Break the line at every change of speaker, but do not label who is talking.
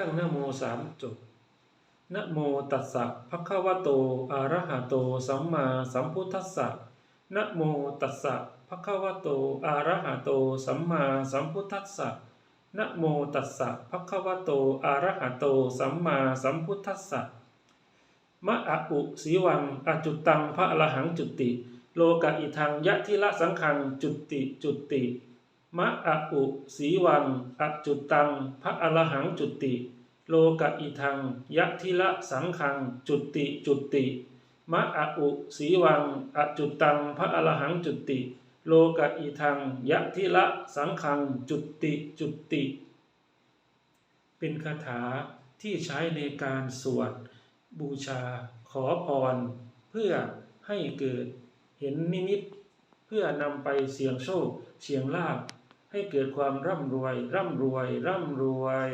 ตั้งนโมสามจบนโมตัสสะภะคะวะโตอะระหะโต สัมมาสัมพุทธัสสะนโมตัสสะภะคะวะโตอะระหะโต สัมมาสัมพุทธัสสะนโมตัสสะภะคะวะโตอะระหะโต สัมมาสัมพุทธัสสะมะอะอุสีวังอจุตังพระอรหังจุติ โลกะอิทังยะทิละสังขังจุติจุติ มะอะอุสีวังอจุตัง พระอรหังจุติ โลกะอิทังยะทิละสังขัง จุติจุติมะอะอุสีวังอจุตัง พระอรหังจุติ โลกะอิทังยะทิละสังขัง จุติจุติ เป็นคาถาที่ใช้ในการสวดบูชาขอพร เพื่อให้เกิดเห็นนิมิต เพื่อนำไปเสี่ยงโชค เสี่ยงลาภให้เกิดความร่ำรวย ร่ำรวย ร่ำรวย